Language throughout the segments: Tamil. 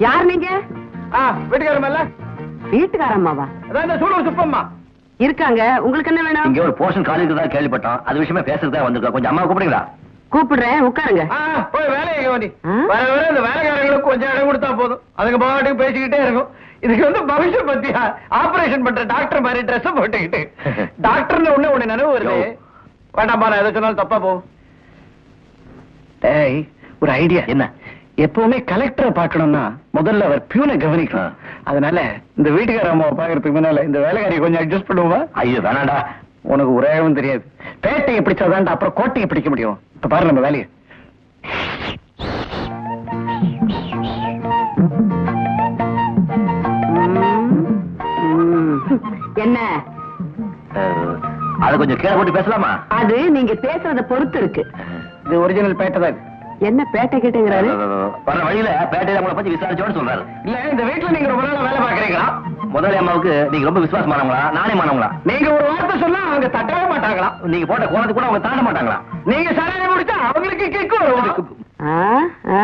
யார் நீங்க? ஆ வீட்டுக்காரமல்ல வீட்டுக்காரம்மாவா? சூழல் சுப்பம்மா. இருக்காங்க. உங்களுக்கு என்ன வேணும்? இங்க ஒரு போர்ஷன் காலி இருக்கிறதா கேள்விப்பட்டோம். அது விஷயமா பேசுறதா வந்திருக்கோம். கொஞ்சம் அம்மா கூப்பிடுங்களா? கூப்பிடுறேன். உட்காருங்க. ஆ போய் வேலையை ஆ? வர வர இந்த வேலைக்காரங்களுக்கு கொஞ்சம் இடம் கொடுத்தா போதும். அதுக்கு பாட்டுக்கு பேசிக்கிட்டே இருக்கும். இதுக்கு வந்து பவிஷ்யம் பத்தியா? ஆபரேஷன் பண்ற டாக்டர் மாதிரி ட்ரெஸ் போட்டுக்கிட்டு. டாக்டர்னு ஒண்ணு ஒண்ணு நினைவு வருது. யோ. வேண்டாம்பா நான் எதை சொன்னாலும் தப்பா போகும். டேய் ஒரு ஐடியா என்ன? எப்பவுமே கலெக்டரை பார்க்கணும்னா முதல்ல அவர் பியூனை கவனிக்கணும். அதனால இந்த வீட்டுக்கார அம்மாவை பாக்குறதுக்கு முன்னால இந்த வேலைக்காரியை கொஞ்சம் அட்ஜஸ்ட் பண்ணுவோமா? ஐயோ வேணாண்டா உனக்கு ஒரேவும் தெரியாது. பேட்டையை பிடிச்சாதான்டா அப்புறம் கோட்டையை பிடிக்க முடியும். இப்ப பாரு நம்ம வேலையை. என்ன? அதை கொஞ்சம் கீழே போட்டு பேசலாமா? அது நீங்க பேசுறத பொறுத்து இருக்கு. இது ஒரிஜினல் பேட்டை தான். என்ன பேட்டை கேட்டுங்கிறாரு? வர வழியில பேட்டையில உங்களை பத்தி விசாரிச்சோன்னு சொல்றாரு. இல்ல இந்த வீட்டுல நீங்க ரொம்ப நாளா வேலை பாக்குறீங்களா முதலாளி அம்மாவுக்கு நீங்க ரொம்ப விசுவாசமானவங்களா? நானே மானவங்களா? நீங்க ஒரு வார்த்தை சொன்னா அவங்க தட்டவே மாட்டாங்களா? நீங்க போட்ட கோலத்து கூட அவங்க தாண்ட மாட்டாங்களா? நீங்க சரணை முடிச்சா அவங்களுக்கு கிக்கு வரும்? ஆ, ஆ,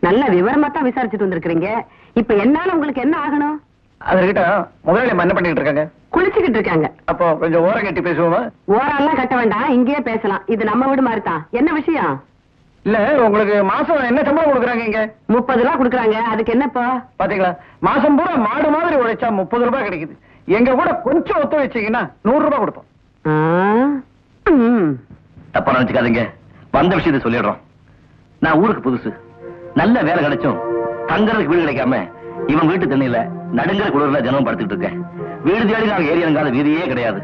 நல்ல விவரமா தான் விசாரிச்சுட்டு வந்திருக்கிறீங்க. இப்ப என்னால உங்களுக்கு என்ன ஆகணும்? அவர்கிட்ட முதலாளி என்ன பண்ணிட்டு இருக்காங்க. குளிச்சுக்கிட்டு இருக்காங்க. அப்போ கொஞ்சம் ஓரம் கட்டி பேசுவோமா? ஓரெல்லாம் கட்ட வேண்டாம் இங்கேயே பேசலாம். இது நம்ம வீடு மாதிரி தான் என்ன விஷயம்? இல்ல உங்களுக்கு மாசம் என்ன சம்பளம் கொடுக்குறாங்க இங்க? முப்பது ரூபா குடுக்குறாங்க. அதுக்கு என்னப்பா? பாத்தீங்களா? மாசம் பூரா மாடு மாதிரி உழைச்சா முப்பது ரூபாய் கிடைக்குது. எங்க கூட கொஞ்சம் ஒத்து வச்சீங்கன்னா நூறு ரூபாய் கொடுப்போம். தப்பா நினைச்சுக்காதீங்க. வந்த விஷயத்தை சொல்லிடுறோம். நான் ஊருக்கு புதுசு. நல்ல வேலை கிடைச்சும் தங்கறதுக்கு வீடு கிடைக்காம இவன் வீட்டு தண்ணியில நடுங்கிற குளிர்ல ஜனம் படுத்துட்டு இருக்கேன். வீடு தேடி நாங்க ஏறி இறங்காத வீதியே கிடையாது.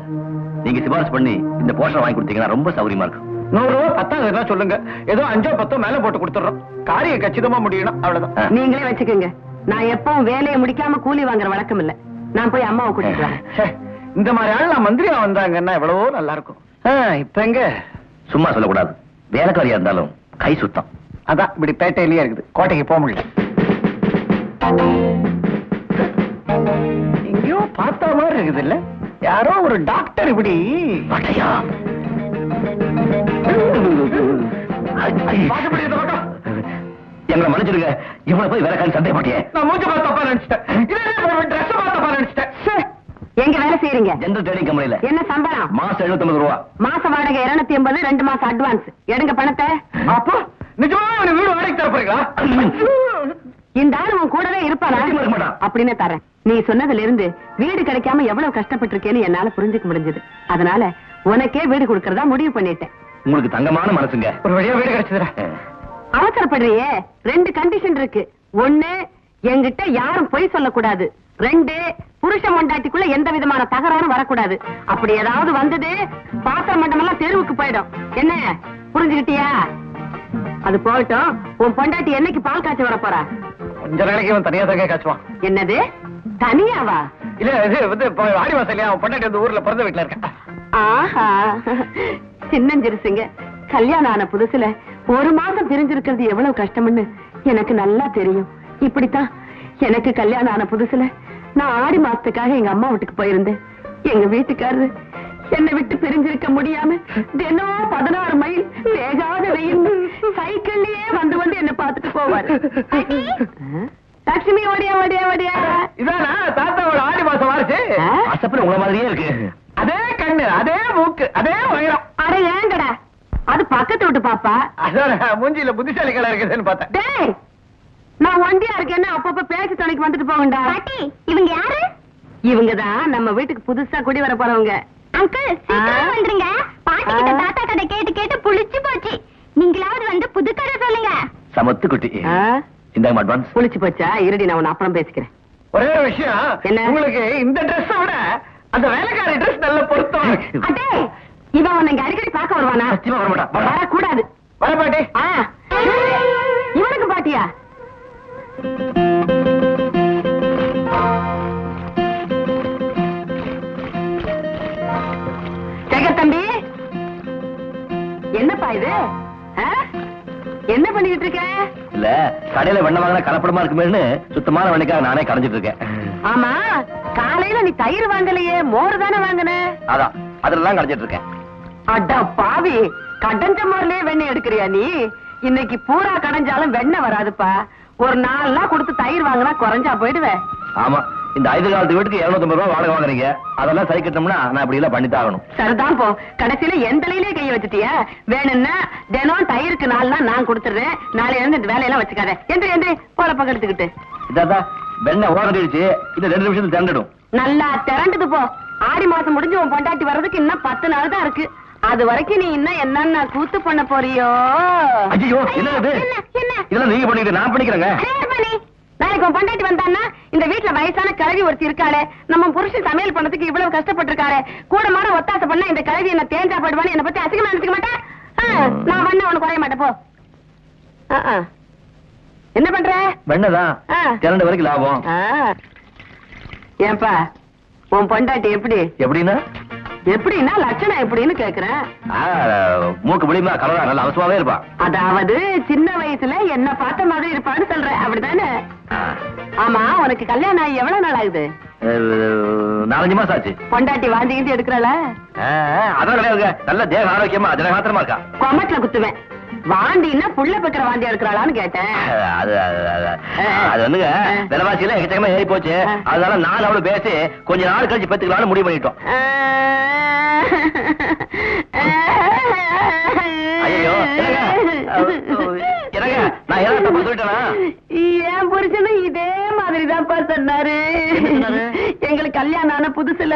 நீங்க சிபாரிசு பண்ணி இந்த போஷன் வாங்கி கொடுத்தீங்கன்னா ரொம்ப சௌரியமா இருக்கும். நூறு ரூபாய் பத்தாவது தான் சொல்லுங்க. ஏதோ அஞ்சோ பத்தோ மேல போட்டு கொடுத்துறோம் காரியம் கச்சிதமா முடியணும் அவ்வளவுதான். நீங்களே வச்சுக்கோங்க. நான் எப்பவும் வேலையை முடிக்காம கூலி வாங்குற வழக்கம் இல்ல. நான் போய் அம்மாவை கூட்டிட்டு இந்த மாதிரி ஆள் நான் மந்திரியா வந்தாங்கன்னா எவ்வளவோ நல்லா இருக்கும் இப்ப எங்க? சும்மா சொல்லக்கூடாது. வேலைக்காரியா இருந்தாலும் கை சுத்தம். அதான் இப்படி பேட்டையிலேயே இருக்குது. கோட்டைக்கு போக முடியல. எங்கேயோ பார்த்த மாதிரி இருக்குது இல்ல யாரோ ஒரு டாக்டர் இப்படி. எங்களை மன்னிச்சிருங்க இவனை போய் வேலைக்காரி சண்டை மாட்டியே நான் மூஞ்ச பார்த்து தப்பா நினைச்சிட்டேன். ட்ரெஸ் பார்த்து தப்பா நினைச்சிட்டேன். ச்சே, எங்க வேலை செய்யறீங்க ஜெனரல் ட்ரேடிங் கம்பெனில என்ன சம்பளம்? மாசம் எழுபத்தி ரூபா. மாச வாடகை இருநூத்தி எண்பது ரெண்டு மாசம் அட்வான்ஸ் எடுங்க பணத்தை. அப்போ நிஜமா எனக்கு வீடு வாடகைக்கு தர போறீங்களா? இந்த ஆள் உன் கூடவே மாட்டான். அப்படின்னு தரேன். நீ சொன்னதுல இருந்து வீடு கிடைக்காம எவ்வளவு கஷ்டப்பட்டிருக்கேன்னு என்னால புரிஞ்சுக்க முடிஞ்சது. அதனால உனக்கே வீடு கொடுக்கறதா முடிவு பண்ணிட்டேன். உங்களுக்கு தங்கமான மனசுங்க. ஒரு வழியா வீடு கிடைச்சதுடா. அவசரப்படுறியே. ரெண்டு கண்டிஷன் இருக்கு. ஒண்ணு என்கிட்ட யாரும் பொய் சொல்லக்கூடாது. ரெண்டு புருஷ மண்டாட்டிக்குள்ள எந்த விதமான தகராறும் வரக்கூடாது. அப்படி ஏதாவது வந்தது பாத்திர மண்டம் எல்லாம் தெருவுக்கு போயிடும். என்ன புரிஞ்சுக்கிட்டியா? அது போகட்டும். உன் பொண்டாட்டி என்னைக்கு பால் காய்ச்ச வர போறா? கொஞ்ச நாளைக்கு இவன் தனியா தாங்க காச்சுவான் என்னது? தனியாவா? இல்ல இது வந்து இல்லையா அவன் பொண்டாட்டி வந்து ஊர்ல பிறந்த வீட்டுல இருக்கா. ஆஹா. சின்னஞ்சிருசுங்க கல்யாணம் ஆன புதுசுல ஒரு மாசம் பிரிஞ்சிருக்கிறது எவ்வளவு கஷ்டம்னு எனக்கு நல்லா தெரியும். இப்படித்தான் எனக்கு கல்யாணம் ஆன புதுசுல நான் ஆடி மாசத்துக்காக எங்க அம்மா வீட்டுக்கு போயிருந்தேன். எங்க வீட்டுக்காரரு என்னை விட்டு பிரிஞ்சிருக்க முடியாம தினம் பதினாறு மைல் வேகாத வெயில் சைக்கிள்லயே வந்து வந்து என்ன பார்த்துட்டு போவாரு? லட்சுமி ஓடியா ஓடியா ஓடியா. இதானா? தாத்தாவோட ஆடி மாசம் வாரிச்சு உங்களை மாதிரியே இருக்கு. கண்ணு அதே மூக்கு அதே உயரம். அட ஏங்கடா அது பக்கத்து விட்டு பாப்பா? அதான் மூஞ்சில புத்திசாலிகளா இருக்குதுன்னு பார்த்தேன். டேய் நான் ஒண்டியா இருக்கேன்னு அப்பப்ப பேச்சு துணைக்கு வந்துட்டு போகண்டா பாட்டி இவங்க யாரு? இவங்கதான் நம்ம வீட்டுக்கு புதுசா குடி வர போறவங்க. அங்கிள் சீக்கிரம் ஆ. வந்துருங்க. பாட்டி கிட்ட. தாத்தா கதை கேட்டு கேட்டு புளிச்சு போச்சு. நீங்களாவது வந்து புது கதை சொல்லுங்க. சமத்து குட்டி. ஆ? இந்தாங்க அட்வான்ஸ். புளிச்சு போச்சா? இருடி நான் உன்னை அப்புறம் பேசிக்கிறேன். ஒரே ஒரு விஷயம். என்ன? உங்களுக்கு இந்த Dress விட அந்த வேலைக்காரி ட்ரெஸ் நல்ல பொருத்தம்? அடே இவன் உன்னை அடிக்கடி பார்க்க வருவானா? சத்தியமா வர மாட்டான். வர- வரக்கூடாது. வர பாட்டி. ஆ. இவனுக்கு பாட்டியா? தம்பி என்னப்பா இது? என்ன பண்ணிட்டு இருக்க? இல்ல கடையில வெண்ணெய் வாங்கினா கலப்படமா இருக்குமேன்னு சுத்தமான வெண்ணைக்காக நானே கரைஞ்சிட்டு இருக்கேன். ஆமா. காலையில நீ தயிர் வாங்கலையே மோர் தானே வாங்கின? அதான் அதெல்லாம் கரைஞ்சிட்டு இருக்கேன் அடா பாவி கடஞ்ச மோர்லயே வெண்ணெய் எடுக்கிறியா நீ? இன்னைக்கு பூரா கடைஞ்சாலும் வெண்ணெய் வராதுப்பா. ஒரு நாள் கொடுத்து தயிர் வாங்கினா குறைஞ்சா போயிடுவேன் ஆமா இந்த ஐந்து காலத்து வீட்டுக்கு 250 ரூபாய் வாடகை வாங்குறீங்க. அதெல்லாம் சரி கட்டணும்னா நான் இப்படி எல்லாம் பண்ணித்தான் ஆகணும். சரிதான் போ. கடைசியில என் தலையிலே கைய வச்சுட்டியா? வேணும்னா தினம் தயிருக்கு நாலு நாள் நான் கொடுத்துடுறேன். நாளையில இருந்து இந்த வேலையெல்லாம் வச்சுக்காத. என்று என்று கோலப்பக்கம் எடுத்துக்கிட்டு. இதாத்தா வெண்ணெய் ஓரடிச்சு இந்த ரெண்டு நிமிஷத்துல திரண்டுடும். நல்லா திரண்டுது போ. ஆடி மாசம் முடிஞ்சு உன் பொண்டாட்டி வர்றதுக்கு இன்னும் பத்து நாள் தான் இருக்கு. அது வரைக்கும் நீ இன்னும் என்னென்ன கூத்து பண்ண போறியோ? ஐயோ என்ன இது? என்ன, என்ன? இதெல்லாம் நீங்க பண்ணிக்கிட்டு நான் பண்ணிக்கிறேங்க. நாளைக்கு உன் பொண்டாட்டி வந்தான்னா இந்த வீட்டுல வயசான கிழவி ஒருத்தி இருக்காளே. நம்ம புருஷன் சமையல் பண்ணதுக்கு இவ்வளவு கஷ்டப்பட்டிருக்காளே. கூட மாட ஒத்தாசை பண்ணா இந்த கிழவி என்ன தேஞ்சா படுவான்னு என்ன பத்தி அசிங்கமா நினைச்சுக்க மாட்டேன் நான் பண்ண உனக்கு குறைய மாட்டேன் போ. என்ன பண்ற? வெண்ணெய் தான். ஆ. திரண்டு வரைக்கும் லாபம். ஏன்பா உன் பொண்டாட்டி எப்படி? எப்படின்னா? எப்படின்னா லட்சணம் எப்படின்னு கேக்குறேன். மூக்கு முடியுமா கலரா நல்ல அவசரமாவே இருப்பா. அதாவது சின்ன வயசுல என்ன பார்த்த மாதிரி இருப்பான்னு சொல்றேன் அப்படிதானே. ஆமா உனக்கு கல்யாணம் ஆகி எவ்வளவு நாள் ஆகுது? நாலஞ்சு மாசம் ஆச்சு. பொண்டாட்டி வாந்தி கீந்தி எடுக்கிறாள? அதான் கிடையாதுங்க நல்ல தேக ஆரோக்கியமா ஜனகாத்திரமா இருக்கா. கொமட்ல குத்துவேன். வாந்தின்னா புள்ள பெக்கிற வாந்தி எடுக்கிறாளான்னு கேட்டேன். அது வந்துங்க விலைவாசி எல்லாம் எக்கச்சக்கமா ஏறி போச்சு. அதனால நான் அவளு பேசி கொஞ்ச நாள் கழிச்சு பெத்துக்கலாம்னு முடிவு பண்ணிட்டோம். ஐயோ நான் ஏதாவது சொல்லிட்டேனா? என் புருஷனும் இதே சொன்னாரு? எங்களுக்கு கல்யாணம் ஆன புதுசுல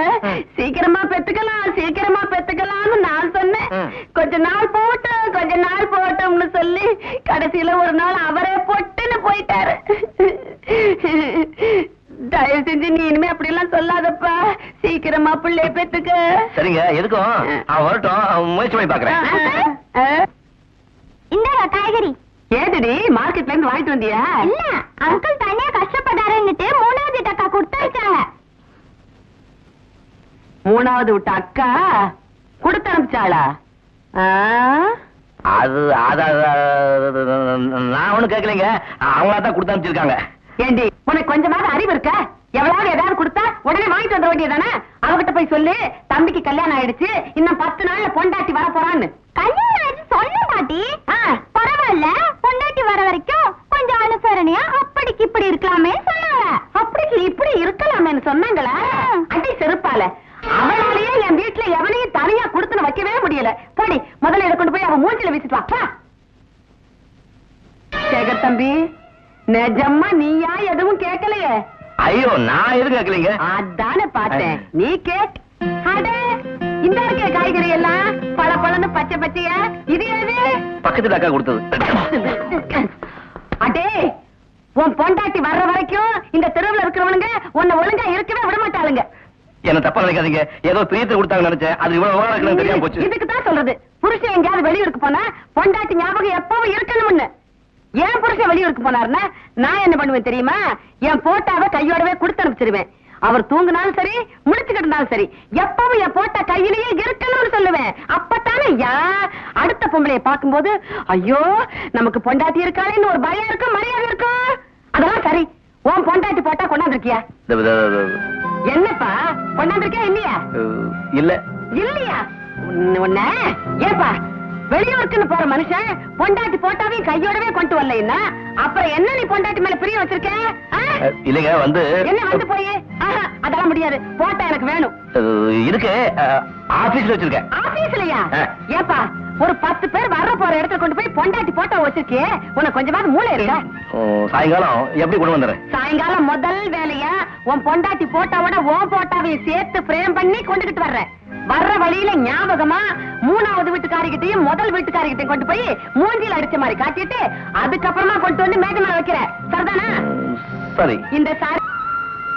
சீக்கிரமா பெத்துக்கலாம் சீக்கிரமா பெத்துக்கலாம்னு நான் சொன்னேன். கொஞ்ச நாள் போட்டோம் கொஞ்ச நாள் போட்டோம்னு சொல்லி கடைசியில ஒரு நாள் அவரே பொட்டுன்னு போயிட்டாரு. தயவு செஞ்சு நீ இனிமே அப்படி எல்லாம் சொல்லாதப்பா. சீக்கிரமா பிள்ளைய பெத்துக்க. சரிங்க எதுக்கும்? அவன் வரட்டும் அவன் முயற்சி பண்ணி பாக்குறேன் ஆ? இந்தாங்க காய்கறி. ஏதுடி மார்க்கெட்ல இருந்து வாங்கிட்டு வந்தியா? இல்ல அங்கிள் தனியா கஷ்டப்படாருன்னுட்டு மூணாவது டக்கா கொடுத்தாருக்காங்க மூணாவது விட்ட அக்கா கொடுத்து அனுப்பிச்சாளா? ஆ? அது அது அது- நான் ஒண்ணும் கேட்கலைங்க. அவங்களா தான் கொடுத்து அனுப்பிச்சிருக்காங்க. ஏண்டி உனக்கு கொஞ்சமாவது அறிவு இருக்க? எவ்வளவு ஏதாவது கொடுத்தா உடனே வாங்கிட்டு வந்துட வேண்டியதானே அவகிட்ட போய் சொல்லு தம்பிக்கு கல்யாணம் ஆயிடுச்சு இன்னும் பத்து நாள்ல பொண்டாட்டி வர போறான்னு கல்யாணம் கேட்கலைங்க அதானே பார்த்தேன். நீ கேட். இந்த இருக்க காய்கறி எல்லாம். பல பழன்னு பச்சை பச்சையா? இது எது? பக்கத்துல அக்கா கொடுத்தது. அடே உன் பொண்டாட்டி வர்ற வரைக்கும் இந்த தெருவுல இருக்கிறவனுங்க உன்னை ஒழுங்கா இருக்கவே விட மாட்டாளுங்க. என்ன தப்பா நினைக்காதீங்க. ஏதோ பிரியத்தை கொடுத்தாங்க நினைச்சேன். அது இவ்வளவு விவரம் தெரியாம போச்சு. இதுக்கு தான் சொல்றது. புருஷன் எங்கேயாவது வெளியூருக்கு போனா பொண்டாட்டி ஞாபகம் எப்பவும் இருக்கணும்னு. ஏன் புருஷன் வெளியூருக்கு போனாருன்னா நான் என்ன பண்ணுவேன் தெரியுமா? என் போட்டாவை கையோடவே கொடுத்து அனுப்பிச்சிருவேன். அவர் தூங்குனாலும் சரி முடிச்சுக்கிட்டு இருந்தாலும் சரி எப்பவும் என் போட்டா கையிலேயே இருக்கணும்னு சொல்லுவேன். அப்பத்தானே யா அடுத்த பொம்பளைய பார்க்கும்போது ஐயோ நமக்கு பொண்டாட்டி இருக்காளேன்னு ஒரு பயம் இருக்கும் மரியாதை இருக்கும். அதெல்லாம் சரி. உன் பொண்டாட்டி போட்டா கொண்டாந்துருக்கியா? என்னப்பா? கொண்டாந்துருக்கியா இல்லையா? இல்ல. இல்லையா? உன்ன- உன்ன? ஏப்பா வெளியூருக்குன்னு போற மனுஷன் பொண்டாட்டி போட்டாவையும் கையோடவே கொண்டு வரலைன்னா அப்புறம் என்ன நீ பொண்டாட்டி மேல பிரியம் வச்சிருக்க? இல்லைங்க வந்து என்ன வந்து போய்? அதெல்லாம் முடியாது. போட்டா எனக்கு வேணும். இருக்கு. ஆபீஸ்ல வச்சிருக்கேன். ஆபீஸ்லயா. ஏப்பா ஒரு பத்து பேர் வர்ற போற இடத்துல கொண்டு போய் பொண்டாட்டி போட்டோ வச்சிருக்கே உனக்கு கொஞ்சமாவது மூளை இருக்கா? ஓ, சாயங்காலம் எப்படி கொண்டு வந்துடுறேன்? சாயங்காலம் முதல் வேலையா உன் பொண்டாட்டி போட்டோவோட உன் போட்டோவையும் சேர்த்து பிரேம் பண்ணி கொண்டுகிட்டு வர்றேன். வர்ற வழியில ஞாபகமா மூணாவது வீட்டுக்காரிகிட்டையும் முதல் வீட்டுக்காரிகிட்டையும் கொண்டு போய் மூஞ்சில அடிச்ச மாதிரி காட்டிட்டு அதுக்கப்புறமா கொண்டு வந்து மேஜ மேல வைக்கிற. சரிதானா? சரி. இந்த சாரி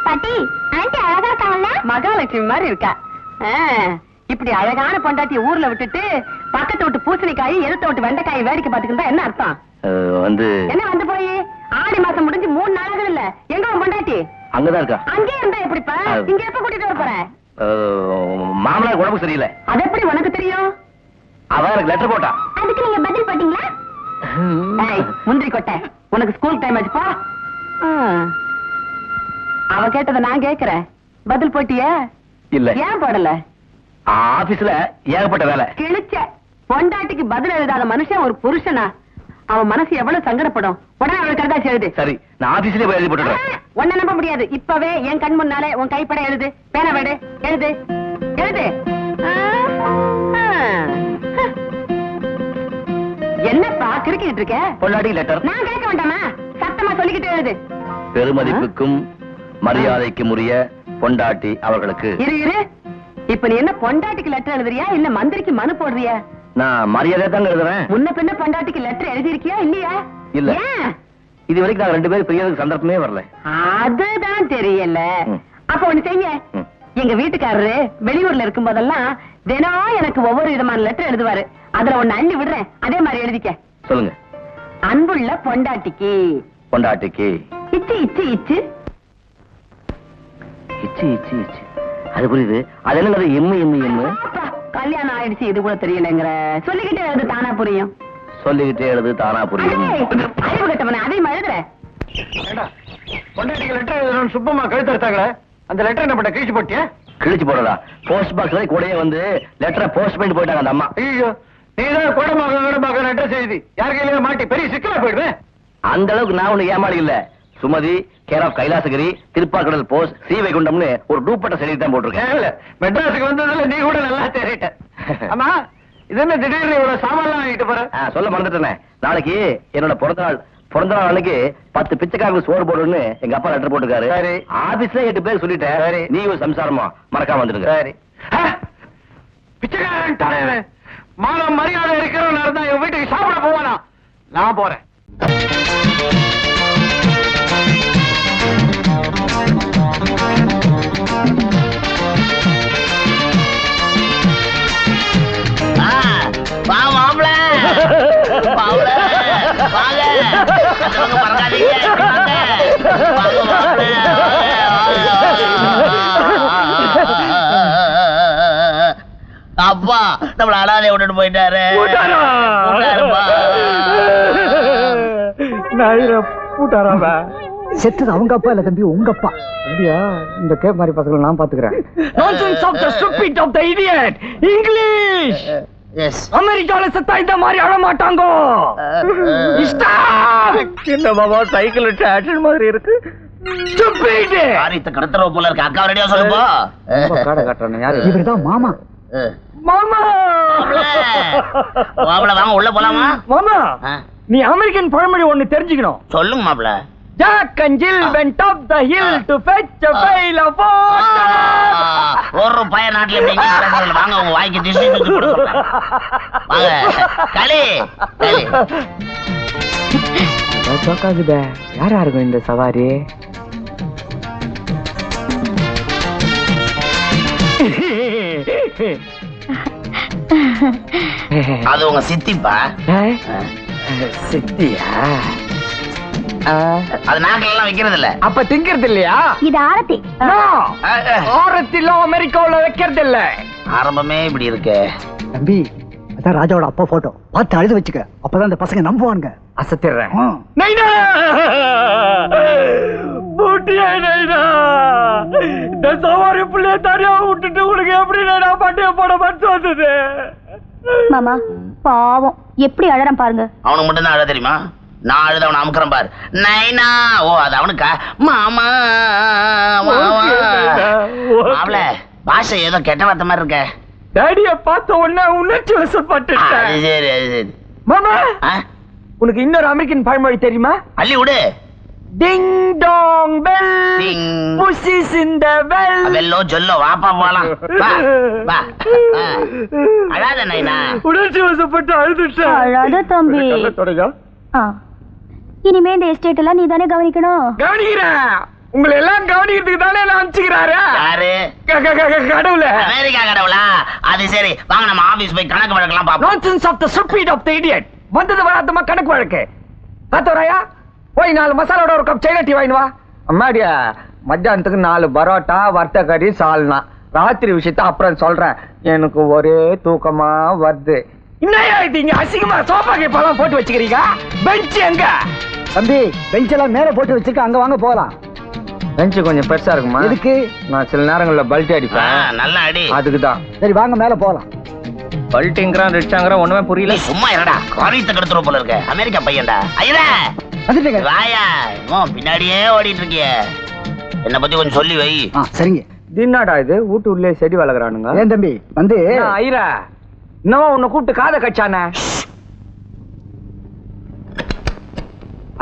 பாட்டி ஆண்டி அழகா இருக்காங்கல்ல? மகாலட்சுமி மாதிரி இருக்கா? இப்படி அழகான பொண்டாட்டிய ஊர்ல விட்டுட்டு பக்கத்து விட்டு பூசணிக்காய் எதிர்த்த விட்டு வெண்டைக்காய் வேடிக்கை பாத்துக்கிட்டா என்ன அர்த்தம்? வந்து என்ன வந்து போய்? ஆடி மாசம் முடிஞ்சு மூணு நாளாக இல்ல. எங்க பொண்டாட்டி? அங்கதான் இருக்கா. அங்கே இருந்தா எப்படிப்பா? இங்க எப்ப கூட்டிட்டு வர போற? மாமனார் உடம்பு சரியில்லை. அது எப்படி உனக்கு தெரியும்? அவன் எனக்கு லெட்டர் போட்டான் அதுக்கு நீங்க பதில் போட்டீங்களா? முந்திரி கொட்டை. உனக்கு ஸ்கூல் டைம் ஆச்சு போ. அவ கேட்டதை நான் கேக்குறேன் பதில் போட்டிய? இல்ல. ஏன் போடல? ஆபீஸ்ல ஏகப்பட்ட வேலை. கிழிச்ச. பொண்டாட்டிக்கு பதில் எழுதாத மனுஷன் ஒரு புருஷனா? அவன் மனசு எவ்வளவு சங்கடப்படும்? உடனே அவளுக்கு கருதாச்சு எழுது. சரி நான் ஆபீஸ்லயே போய் எழுதி போட்டுறேன் உன்னை நம்ப முடியாது. இப்பவே என் கண் முன்னாலே உன் கைப்பட எழுது. பேன வேடு. எழுது. எழுது. என்னப்பா கிறுக்கிட்டு இருக்க? பொள்ளாடி லெட்டர் நான் கேட்க வேண்டாமா? சத்தமா சொல்லிக்கிட்டு எழுது. பெருமதிப்புக்கும் மரியாதைக்கும் உரிய பொண்டாட்டி அவர்களுக்கு. இரு இரு. இப்ப நீ என்ன பொண்டாட்டிக்கு லெட்டர் எழுதுறியா? இல்ல மந்திரிக்கு மனு போடுறியா? நான் மரியாதை தாங்க எழுதுறேன். முன்ன பின்ன பொண்டாட்டிக்கு லெட்டர் எழுதிருக்கியா இல்லையா? இல்ல. இது வரைக்கும் நாங்க ரெண்டு பேரும் பிரியறதுக்கு சந்தர்ப்பமே வரல. அதுதான் தெரியல. அப்ப ஒண்ணு செய்ய. எங்க வீட்டுக்காரரு வெளியூர்ல இருக்கும் போதெல்லாம் தினம் எனக்கு ஒவ்வொரு விதமான லெட்டர் எழுதுவாரு. அதுல ஒண்ணு அள்ளி விடுறேன். அதே மாதிரி எழுதிக்க. சொல்லுங்க. அன்புள்ள பொண்டாட்டிக்கு. பொண்டாட்டிக்கு. இச்சு இச்சு இச்சு. இச்சு இச்சு இச்சு. அது புரியுது. அது என்னங்க எம்மு எம்மு எம்மு கல்யாணம் ஆயிடுச்சு இது கூட தெரியலங்கிற. சொல்லிக்கிட்டே எழுது தானா புரியும். சொல்லிக்கிட்டே எழுது தானா புரியும். அறிவு கட்டவனே அதையும் எழுதுற. பொண்டாட்டிக்கு லெட்டர் எழுதணும்னு சுப்பமா கழுத்து எடுத்தாங்களே அந்த லெட்டர் என்ன பண்ண கிழிச்சு போட்டியா? கிழிச்சு போடுறதா? போஸ்ட் பாக்ஸ்ல கூடயே வந்து லெட்டரை போஸ்ட் பண்ணிட்டு போயிட்டாங்க அந்த அம்மா. ஐயோ நீதான் கோடமாக கோடமாக லெட்டர் செய்தி யார் கையிலயே மாட்டி பெரிய சிக்கலா போயிடுவேன். அந்த அளவுக்கு நான் ஒண்ணு ஏமாளி இல்ல. Sumathi care of Kailasagiri Thiruppakadal post C வைகுண்டம்னு ஒரு டூப்பட்ட செடி தான் போட்டிருக்கேன். மெட்ராஸுக்கு வந்ததுல நீ கூட நல்லா தேறிட்ட ஆமா இது என்ன திடீர்னு இவ்வளவு சாமான்லாம் வாங்கிட்டு போற? சொல்ல மறந்துட்டேனே. நாளைக்கு என்னோட பிறந்த நாள் பிறந்த நாள் அன்னைக்கு பத்து பிச்சைக்காரங்களுக்கு சோறு போடுன்னு எங்க அப்பா லெட்டர் போட்டுருக்காரு. சரி. ஆபீஸ்ல எட்டு பேர் சொல்லிட்டேன். நீ ஒரு சம்சாரமா மறக்காம வந்துடுங்க. சரி. பிச்சைக்காரன் மானம் மரியாதை இருக்கிறவன் இருந்தா என் வீட்டுக்கு சாப்பிட போவானா? நான் போறேன். அப்பா நம்மள அனாதை விட்டுட்டு போயிட்டாரு. செத்தது அவங்க அப்பா இல்ல தம்பி உங்க அப்பா. அப்படியா இந்த கேப் மாதிரி பசங்களை நான் பாத்துக்கிறேன். Nonsense of the stupid of the idiot! English! Yes. அமெரிக்கால செத்தா இந்த மாதிரி அழ மாட்டாங்க என்ன பாபா சைக்கிள் ஆக்ஷன் மாதிரி இருக்கு! காரியத்தை கடத்துறவ போல இருக்கு. அக்கா ரெடியா சொல்லுப்பா. காடை காட்டுறானே யாரு? இவர்தான் மாமா. மாமா! மாப்பிள வாங்க உள்ள போலாமா? மாமா நீ அமெரிக்கன் பழமொழி ஒண்ணு தெரிஞ்சுக்கணும். சொல்லுங்க மாப்பிள Jack and Jill went up the hill to fetch a pail of water. ஒரு பையன் நாட்டுல எப்படி வாங்க உங்க வாய்க்கு திசை. வாங்க. களி களி. சோக்காகுதே யாரா இருக்கும் இந்த சவாரி? அது உங்க சித்திப்பா? சித்தியா? அது நாட்டுல எல்லாம் வைக்கிறது இல்ல அப்ப திங்கிறது இல்லையா இது ஆரத்தி ஆரத்தில அமெரிக்காவுல வைக்கிறது இல்ல ஆரம்பமே இப்படி இருக்கு. தம்பி அதான் ராஜாவோட அப்பா போட்டோ பார்த்து அழுது வச்சுக்க. அப்பதான் இந்த பசங்க நம்புவானுங்க. அசத்திடுறேன். ஆ. நைனா இந்த சவாரி புள்ளைய தனியா விட்டுட்டு உனக்கு எப்படி நைனா பட்டிய போட மனசு வந்தது? மாமா பாவம். எப்படி அழறேன் பாருங்க. அவனுக்கு மட்டும் தான் அழ தெரியுமா? நான் அழுத அவனை அமுக்கிறேன் பாரு. நைனா! ஓ அது அவனுக்கா? மாமா மாமா பாஷை ஏதோ கெட்ட வார்த்தை மாதிரி இருக்க. டேடிய பார்த்த உடனே உணர்ச்சி வசப்பட்டுட்டேன். அது சரி சரி. மாமா உனக்கு இன்னொரு அமெரிக்கன் பழமொழி தெரியுமா? அள்ளி விடு. Ding dong bell ding. Pussy's in the bell வெல்லோ சொல்லோ வாப்பா போலாம். வா வா. அழாத நைனா உணர்ச்சி வசப்பட்டு அழுதுட்டேன். அழாத தம்பி. தொடங்க. இனிமே இந்த எஸ்டேட் எல்லாம் நீ தானே கவனிக்கணும்? கவனிக்கிறேன். உங்களை எல்லாம் கவனிக்கிறதுக்கு தானே நான் அனுப்பிச்சுக்கிறாரு. யாரு? கடவுள. அமெரிக்கா கடவுளா? அது சரி. வாங்க நம்ம ஆபீஸ் போய் கணக்கு வழக்கெல்லாம் பாப்போம் nonsense of the stupid of the idiot வந்தது வராதமா கணக்கு வழக்கு. காத்தோராயா போய் நாலு மசாலாவோட ஒரு கப் சைனா டீ வாங்கிட்டு வா. அம்மாடியா மத்தியானத்துக்கு நாலு பரோட்டா வறுத்த கறி சால்னா. ராத்திரி விஷயத்த அப்புறம் சொல்றேன். எனக்கு ஒரே தூக்கமா வருது. என்னையா இது இங்க அசிங்கமா சோஃபா கேப்பெல்லாம் போட்டு வச்சுக்கிறீங்க? பெஞ்ச் எங்க? தம்பி பெஞ்ச் எல்லாம் மேல போட்டு வச்சிருக்க அங்க வாங்க போலாம் பெஞ்ச் கொஞ்சம் பெருசா இருக்குமா? எதுக்கு? நான் சில நேரங்கள்ல பல்ட்டி ஆ, நல்ல அடி. அதுக்கு தான் சரி வாங்க மேல போலாம் பல்ட்டிங்கிறான் ரிச்சாங்கிறான் ஒண்ணுமே புரியல. சும்மா இருடா. காரியத்தை கெடுத்துரும் போல இருக்க. அமெரிக்கா பையன்டா. ஐயா வந்துட்டேங்க. வாயா. இன்னும் பின்னாடியே ஓடிட்டு இருக்கிய என்ன பத்தி கொஞ்சம் சொல்லி வை. சரிங்க. தின்னாடா இது? வீட்டு உள்ளே செடி வளர்க்குறானுங்க. ஏன் தம்பி வந்து ஐரா இன்னும் உன்னை கூப்பிட்டு காதை கச்சானே?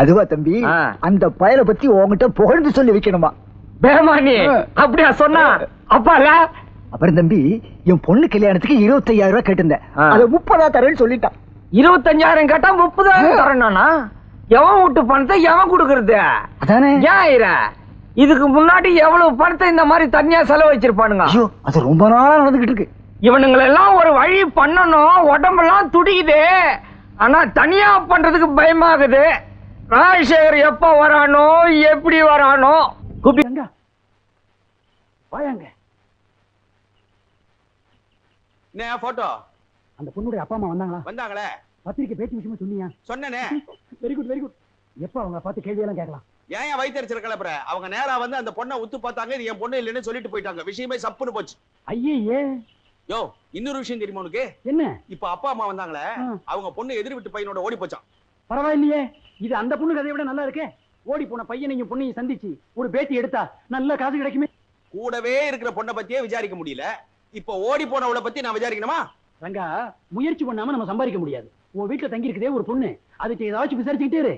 அதுவா தம்பி. அந்த பயலை பத்தி உன்கிட்ட புகழ்ந்து சொல்லி வைக்கணுமா? பேமானி. அப்படியா சொன்னா? அப்பால அப்புறம் தம்பி என் பொண்ணு கல்யாணத்துக்கு இருபத்தையாயிரம் ரூபாய் கேட்டிருந்தேன். அதை முப்பதா தரேன்னு சொல்லிட்டான். இருபத்தஞ்சாயிரம் கேட்டா முப்பதாயிரம் தரணும்னா எவன் வீட்டு பணத்தை எவன் கொடுக்கறது? அதானே. ஏன் இதுக்கு முன்னாடி எவ்வளவு பணத்தை இந்த மாதிரி தனியா செலவு வச்சிருப்பானுங்க ஐயோ அது ரொம்ப நாளா நடந்துகிட்டு இருக்கு. இவனுங்களெல்லாம் ஒரு வழி பண்ணணும். உடம்பெல்லாம் துடிக்குது. ஆனா தனியா பண்றதுக்கு பயமாகுது. ராஜசேகர் எப்ப வரானோ எப்படி வரானோ. கூப்பிட்டு வாயாங்க. என்ன போட்டோ அந்த பொண்ணுடைய அப்பா அம்மா வந்தாங்களா? வந்தாங்களே. பத்திரிக்கை பேச்சு விஷயமா சொன்னியா? சொன்னனே. வெரி குட் வெரி குட் எப்ப அவங்க பார்த்து கேள்வி எல்லாம் கேட்கலாம்? ஏன் ஏன் வயிற்றுச்சல் கிளப்புற அவங்க நேரா வந்து அந்த பொண்ணை உத்து பார்த்தாங்க இது என் பொண்ணு இல்லைன்னு சொல்லிட்டு போயிட்டாங்க. விஷயமே சப்புன்னு போச்சு. ஐயே யோ இன்னொரு விஷயம் தெரியுமா உனக்கு? என்ன? இப்ப அப்பா அம்மா வந்தாங்களே. அவங்க பொண்ணு எதிர் வீட்டு பையனோட ஓடி போச்சான் பரவாயில்லையே. இது அந்த பொண்ணு கதையை விட நல்லா இருக்கே. ஓடி போன பையனையும் பொண்ணையும் சந்திச்சு ஒரு பேட்டி எடுத்தா நல்ல காசு கிடைக்குமே. கூடவே இருக்கிற பொண்ணை பத்தியே விசாரிக்க முடியல. இப்ப ஓடி போனவளை பத்தி நான் விசாரிக்கணுமா? ரங்கா முயற்சி பண்ணாம நம்ம சம்பாதிக்க முடியாது. உன் வீட்டுல தங்கி இருக்குதே ஒரு பொண்ணு. அதுக்கு ஏதாச்சும் விசாரிச்சுக்கிட்டே இரு.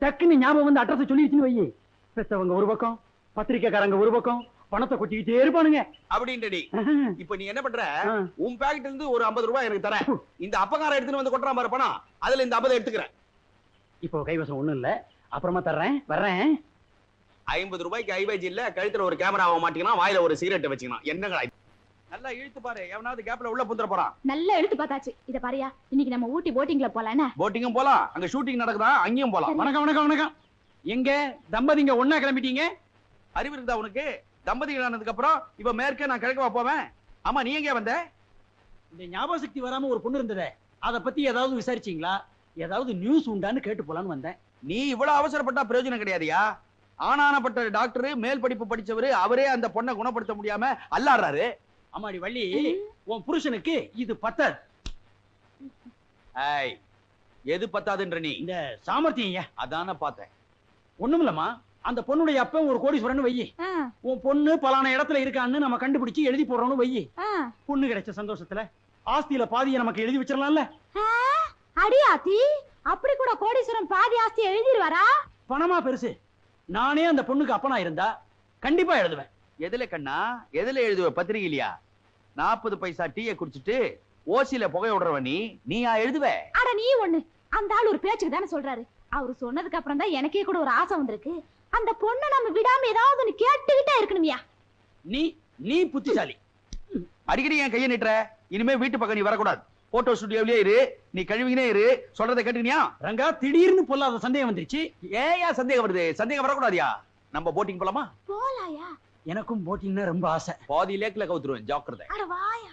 டக்குன்னு ஞாபகம் வந்து அட்ரஸ் சொல்லிடுச்சுன்னு வை பெத்தவங்க ஒரு பக்கம் பத்திரிக்கைக்காரங்க ஒரு பக்கம் பணத்தை கொட்டிக்கிட்டே இருப்பானுங்க. அப்படின்ட்டு இப்ப நீ என்ன பண்ற. உன் பாக்கெட்ல இருந்து ஒரு 50 ரூபாய் எனக்கு தரேன். இந்த அப்பகாரம் எடுத்துன்னு வந்து கொட்டுறான் பாரு பணம். அதுல இந்த 50 எடுத்துக்கிறேன். இப்போ கைவசம் ஒண்ணும் இல்ல. அப்புறமா தர்றேன். வர்றேன். ஐம்பது ரூபாய்க்கு ஐவேஜ் இல்ல கழுத்துல ஒரு கேமராவை மாட்டிக்கலாம் வாயில ஒரு சிகரெட் வச்சுக்கலாம் என்னங்களா? நல்லா இழுத்து பாரு. எவனாவது கேப்ல உள்ள புந்துற போறான். நல்லா எடுத்து பார்த்தாச்சு. இத பாரியா இன்னைக்கு நம்ம ஊட்டி போட்டிங்ல போலானே போட்டிங்கும் போலாம். அங்க ஷூட்டிங் நடக்குதா? அங்கேயும் போலாம். வணக்கம் வணக்கம் வணக்கம். எங்க? தம்பதிங்க ஒண்ணா கிளம்பிட்டீங்க? அறிவு இருக்குதா உனக்கு. தம்பதிகள் ஆனதுக்கு அப்புறம் இப்ப மேற்கே நான் கிழக்கவா போவேன். ஆமா நீ எங்க வந்த? இந்த ஞாபக சக்தி வராம ஒரு பொண்ணு இருந்ததே. அத பத்தி ஏதாவது விசாரிச்சீங்களா? ஏதாவது நியூஸ் உண்டான்னு கேட்டு போலான்னு வந்தேன். நீ இவ்வளவு அவசரப்பட்டா பிரயோஜனம் கிடையாதுயா? ஆனானப்பட்ட டாக்டர் மேல் படிப்பு படிச்சவரு அவரே அந்த பொண்ணை குணப்படுத்த முடியாம அல்லாடுறாரு. அம்மாடி வள்ளி உன் புருஷனுக்கு இது பத்தாது. ஐய் எது பத்தாதுன்ற நீ? இந்த சாமர்த்தியம் அதான பார்த்தேன். ஒண்ணுமில்லம்மா அந்த பொண்ணுடைய அப்ப ஒரு கோடீஸ்வரன் வையி. உன் பொண்ணு பலான இடத்துல இருக்கான்னு நம்ம கண்டுபிடிச்சு எழுதி போடுறோம்னு வையி. பொண்ணு கிடைச்ச சந்தோஷத்துல ஆஸ்தியில பாதியை நமக்கு எழுதி வச்சிடலாம்ல. ஆ, அடி ஆத்தி அப்படி கூட கோடீஸ்வரன் பாதி ஆஸ்தி எழுதிருவாரா பணமா பெருசு. நானே அந்த பொண்ணுக்கு அப்பனா இருந்தா கண்டிப்பா எழுதுவேன். எதுல கண்ணா? எதுல எழுதுவ பத்திரிகையிலயா? நாற்பது பைசா டீயை குடிச்சிட்டு ஓசியில புகை விடுறவ நீ? நீயா எழுதுவ? அட நீ ஒண்ணு. அந்த ஆள் ஒரு பேச்சுக்கு தானே சொல்றாரு. அவரு சொன்னதுக்கு அப்புறம் தான் எனக்கே கூட ஒரு ஆசை வந்திருக்கு. அந்த பொண்ணை நம்ம விடாம ஏதாவது ஒண்ணு கேட்டுக்கிட்டே இருக்கணும்யா. நீ நீ புத்திசாலி. அடிக்கடி என் கையை நிட்டுற? இனிமே வீட்டு பக்கம் நீ வரக்கூடாது. போட்டோ ஸ்டுடியோவிலே இரு. நீ கழுவினே இரு. சொல்றதை கேட்டுக்கினியா? ரங்கா திடீர்னு பொல்லாத சந்தேகம் வந்துருச்சு. ஏயா சந்தேகம் வருது? சந்தேகம் வரக்கூடாதியா? நம்ம போட்டிங் போலாமா? போலாயா? எனக்கும் போட்டிங்கன்னா ரொம்ப ஆசை. பாதி லேக்ல கவுத்துருவேன் ஜாக்கிரதை. அட வாயா.